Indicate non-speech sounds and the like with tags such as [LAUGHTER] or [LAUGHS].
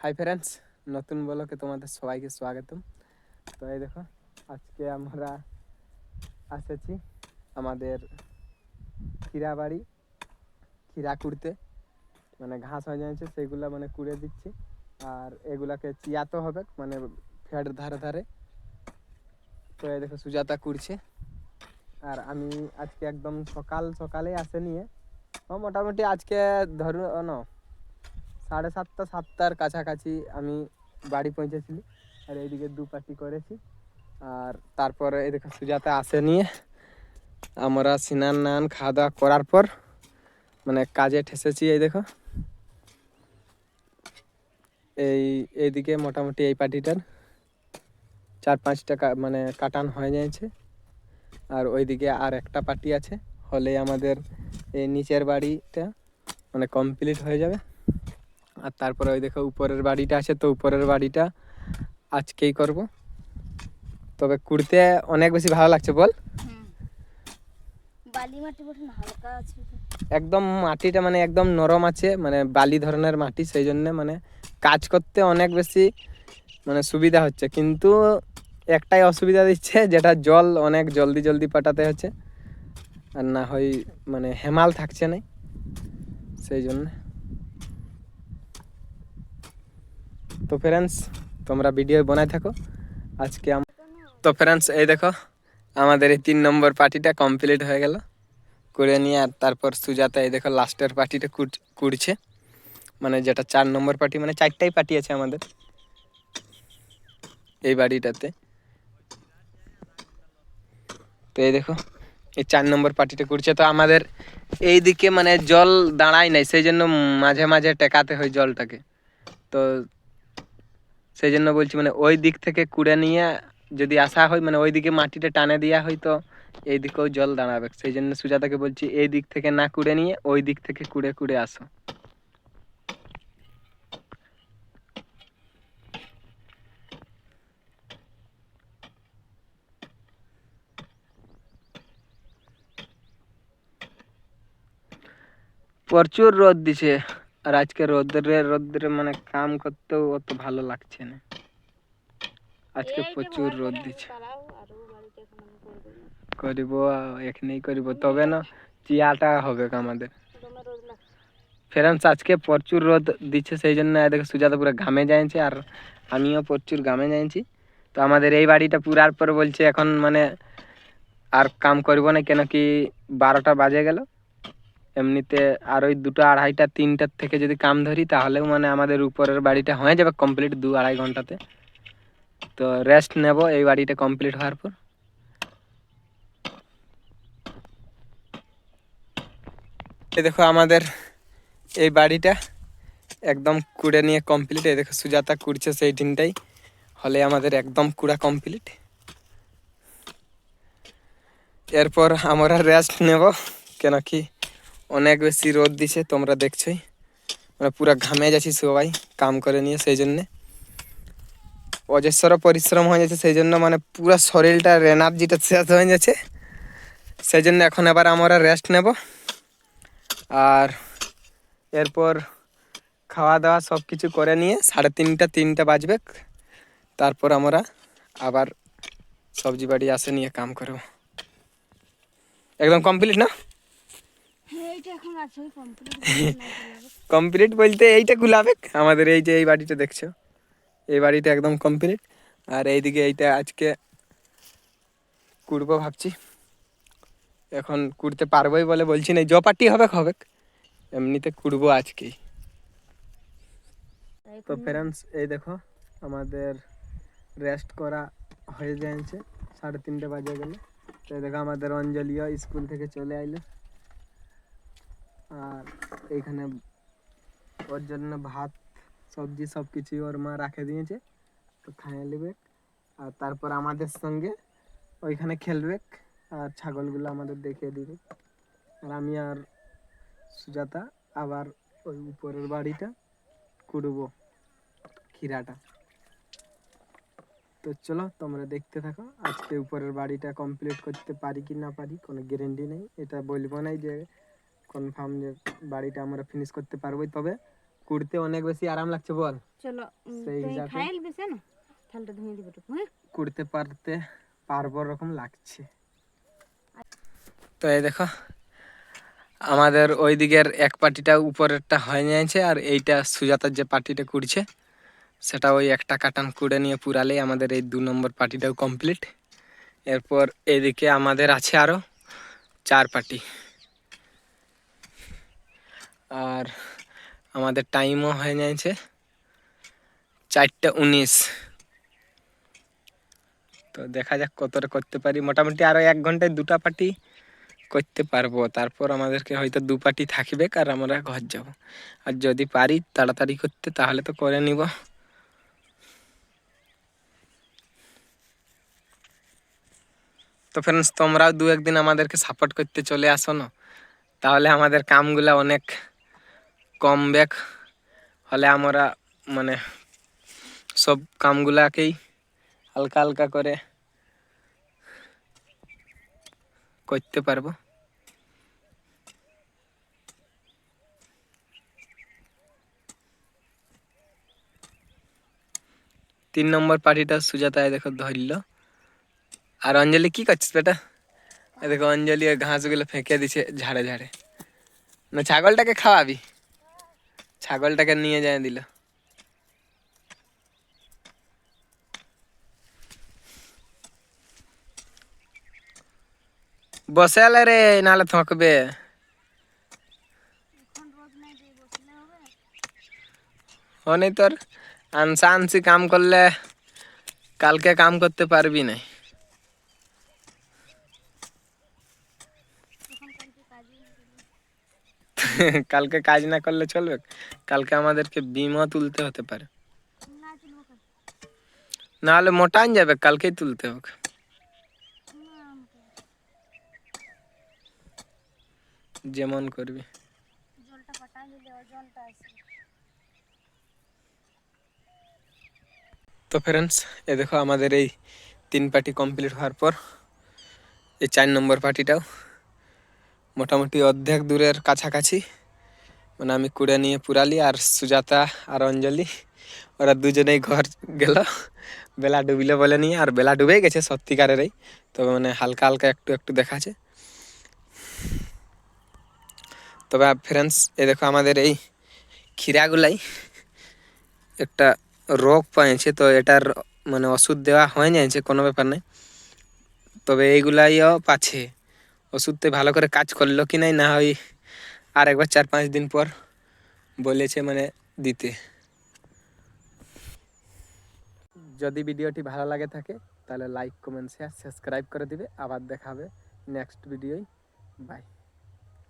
Hi friends নতুন ব্লকে তোমাদের সবাইকে স্বাগতম। তো এই দেখো, আজকে আমরা এসেছি আমাদের খিরা বাড়ি খিরা কুড়তে। মানে ঘাস হয়ে যাচ্ছে, সেগুলো মানে কুড়ে দিচ্ছি। আর এগুলাকে চিয়াতে হবে মানে ফ্যাট ধারে ধারে। তো এই দেখো, সুজাতা কুড়ছে। আর আমি আজকে একদম সকাল সকালেই আসে নিয়ে। মোটামুটি আজকে ধরুন না সাড়ে সাতটা, সাতটার কাছাকাছি আমি বাড়ি পৌঁছেছিলি। আর এইদিকে দু পাটি করেছি। আর তারপরে এই দেখো সুজাতা আসে নিয়ে। আমরা স্নান নান খাওয়া দাওয়া করার পর মানে কাজে ঠেসেছি এই দেখো। এই, এইদিকে মোটামুটি এই পাটিটার চার পাঁচটা মানে কাটান হয়ে যাচ্ছে। আর ওইদিকে আর একটা পাটি আছে। হলে আমাদের এই নিচের বাড়িটা মানে কমপ্লিট হয়ে যাবে। আর তারপরে ওই দেখো উপরের বাড়িটা আছে তো উপরের বাড়িটা আজকেই করব। তবে কুড়তে অনেক বেশি ভালো লাগছে বল। বালি মাটি হালকা আছে একদম মাটিটা মানে একদম নরম আছে মানে বালি ধরনের মাটি সেই জন্য মানে কাজ করতে অনেক বেশি মানে সুবিধা হচ্ছে। কিন্তু একটাই অসুবিধা দিচ্ছে যেটা জল অনেক জলদি জলদি পাঠাতে হচ্ছে। আর না হয় মানে হেমাল থাকছে না সেই জন্য। তো ফ্রেন্ডস তোমরা ভিডিও বানাই থাকো। আজকে তো ফ্রেন্ডস এই দেখো, আমাদের এই তিন নম্বর পার্টিটা কমপ্লিট হয়ে গেল। করে নিয়ে আর তারপর সুজাতা এই দেখো লাস্টের পার্টিটা কুড়ছে। মানে যেটা চার নম্বর পার্টি মানে চারটাই পার্টি আছে আমাদের। এই বাড়িটাতে। তো এই দেখো, এই চার নম্বর পার্টিটা করছে তো আমাদের এই দিকে মানে জল দাঁড়ায় নাই, সেই জন্য মাঝে মাঝে টেকাতে হয় জলটাকে। তো সেই জন্য বলছি মানে ওই দিক থেকে কুড়ে নিয়ে যদি আসা হয় মানে ওই দিকে মাটিটা টানে দেওয়া হয়, তো এই দিকেও জল দাঁড়াবে। সেই জন্য সুজাতাকে বলছি, এই দিক থেকে না কুড়ে নিয়ে ওই দিক থেকে কুড়ে কুড়ে আসো। প্রচুর রোদ দিছে। আর আজকে রোদ্রে রোদ্রে মানে কাম করতেও অত ভালো লাগছে না। আজকে প্রচুর রোদ দিচ্ছে। করব এখানেই করিব তবে না চিয়াটা হবে আমাদের। ফ্রেন্ডস আজকে প্রচুর রোদ দিচ্ছে সেই জন্য এদিকে সুজাতা পুরো ঘামে যাইছে আর আমিও প্রচুর ঘামে যাইছি তো আমাদের এই বাড়িটা পুরার পর বলছে এখন মানে আর কাম করব না কেন কি বারোটা বাজে গেল। এমনিতে আর ওই দুটো আড়াইটা তিনটার থেকে যদি কাম ধরি, তাহলেও মানে আমাদের উপরের বাড়িটা হয়ে যাবে কমপ্লিট দু আড়াই ঘন্টাতে। তো রেস্ট নেব এই বাড়িটা কমপ্লিট হওয়ার পর। এই দেখো আমাদের এই বাড়িটা একদম কুড়ে নিয়ে কমপ্লিট এই দেখো সুজাতা কুড়ছে সেই দিনটাই। হলে আমাদের একদম কুড়া কমপ্লিট এরপর আমরা রেস্ট নেব কেন কি অনেক বেশি রোদ দিছে, তোমরা দেখছোই। মানে পুরো ঘামে যাচ্ছি সবাই, কাম করে নিয়ে, সেই জন্যে। অজস্র পরিশ্রম হয়ে যাচ্ছে, সেই জন্য মানে পুরো শরীরটা এনার্জিটা শেষ হয়ে যাচ্ছে। সেই জন্য এখন আবার আমরা রেস্ট নেব। আর এরপর খাওয়া দাওয়া সব কিছু করে নিয়ে সাড়ে তিনটা তিনটা বাজবে। তারপর আমরা আবার সবজি বাড়ি আসে নিয়ে কাম করব। একদম কমপ্লিট না হ্যাঁ, এইটা এখন আছে complete কমপ্লিট [LAUGHS] বলতে এইটা গুলাবে আমাদের এই যে এই বাড়িটা দেখছ? এই বাড়িটা একদম কমপ্লিট আর এইদিকে এইটা আজকে কুড়বো ভাবছি। এখন কুড়তে পারবোই বলে বলছি না জপাটি হবে হবে এমনিতে কুড়বো আজকেই। তো ফ্রেন্ডস এই দেখো আমাদের রেস্ট করা হয়ে যাচ্ছে। সাড়ে তিনটে বাজে গেলে। তো এই দেখো আমাদের অঞ্জলিও স্কুল থেকে চলে আইলো। আর এইখানে ওর জন্য ভাত, সবজি সব কিছু ওর মা রাখে দিয়েছে। তো খাইয়ে নেবে আর তারপর আমাদের সঙ্গে ওইখানে খেলবে আর ছাগলগুলো আমাদের দেখিয়ে দিবে। আর আমি আর সুজাতা আবার ওই উপরের বাড়িটা কুড়বো খিরাটা তো চলো তোমরা দেখতে থাকো, আজকে উপরের বাড়িটা কমপ্লিট করতে পারি কি না পারি, কোনো গ্যারেন্টি নেই। এটা বলব নাই যে কনফার্ম যে বাড়িটা আমরা ফিনিশ করতে পারবোই। তবে কুড়তে অনেক বেশি আরাম লাগছে বল। চলো সেই খাইল বেশে না থালটা ধুয়ে দিব টুকু হ্যাঁ? কুড়তে পারতে পারব রকম লাগছে। তো এই দেখো আমাদের ওই দিকের এক পাটিটা উপরেরটা হয়ে নিয়েছে আর এইটা সুজাতার যে পার্টিটা কুড়ছে সেটা ওই একটা কাটান কুড়ে নিয়ে পুরালেই আমাদের এই দু নম্বর পার্টিটাও কমপ্লিট এরপর এদিকে আমাদের আছে আরও চার পাটি। আর আমাদের টাইমও হয়ে নিয়েছে চারটা উনিশ। তো দেখা যাক কতটা করতে পারি। মোটামুটি আরও এক ঘন্টায় দুটা পার্টি করতে পারব। তারপর আমাদেরকে হয়তো দু পার্টি থাকবে আর আমরা ঘর যাব। আর যদি পারি তাড়াতাড়ি করতে তাহলে তো করে নিব। তো ফ্রেন্ডস তোমরাও দু একদিন আমাদেরকে সাপোর্ট করতে চলে আসো না। তাহলে আমাদের কামগুলা অনেক কম ব্যাক হলে আমরা মানে সব কামগুলাকেই হালকা হালকা করে করতে পারব। তিন নম্বর পার্টিটা সুজাতা দেখো ধরল। আর অঞ্জলি কি করছিস বেটা? দেখো অঞ্জলি ঘাসগুলো ফেঁকে দিছে ঝাড়ে ঝাড়ে। না, ছাগলটাকে খাওয়াবি? ছাগলটাকে নিয়ে যায় দিল। বসে আলে রে, নাহলে থকবে। অনেক তোর আনসা আনসি কাম করলে কালকে কাম করতে পারবি না তখন কালকে কাজই না করলে। কালকে কাজ না করলে চলবে? কালকে আমাদেরকে বিমা তুলতে হতে পারে। না হলে মোটান যাবে, কালকেই তুলতে হোক যেমন করবি। তো ফ্রেন্ডস এ দেখো আমাদের এই তিন পার্টি কমপ্লিট হওয়ার পর, এই চার নম্বর পার্টিটাও মোটামুটি অর্ধেক দূরের কাছাকাছি। মানে আমি কুড়ে নিয়ে পুরালি আর সুজাতা আর অঞ্জলি। ওরা দুজনেই ঘর গেল। বেলা ডুবিলে বলে নিয়ে আর বেলা ডুবেই গেছে সত্যিকারেরই। তবে মানে হালকা হালকা একটু একটু দেখাচ্ছে। তবে ফ্রেন্ডস, এ দেখো আমাদের এই ক্ষীরাগুলাই একটা রোগ পেয়েছে তো এটার মানে ওষুধ দেওয়া হয়ে যাচ্ছে কোনো ব্যাপার নেই তবে এইগুলাইও পাচ্ছে। ওষুধতে ভালো করে কাজ করল কি নাই, না ওই আর একবার চার পাঁচ দিন পর বলেছে মানে দিতে। যদি ভিডিওটি ভালো লাগে থাকে, তাহলে লাইক কমেন্ট শেয়ার সাবস্ক্রাইব করে দিবে। আবার দেখা হবে নেক্সট ভিডিওই বাই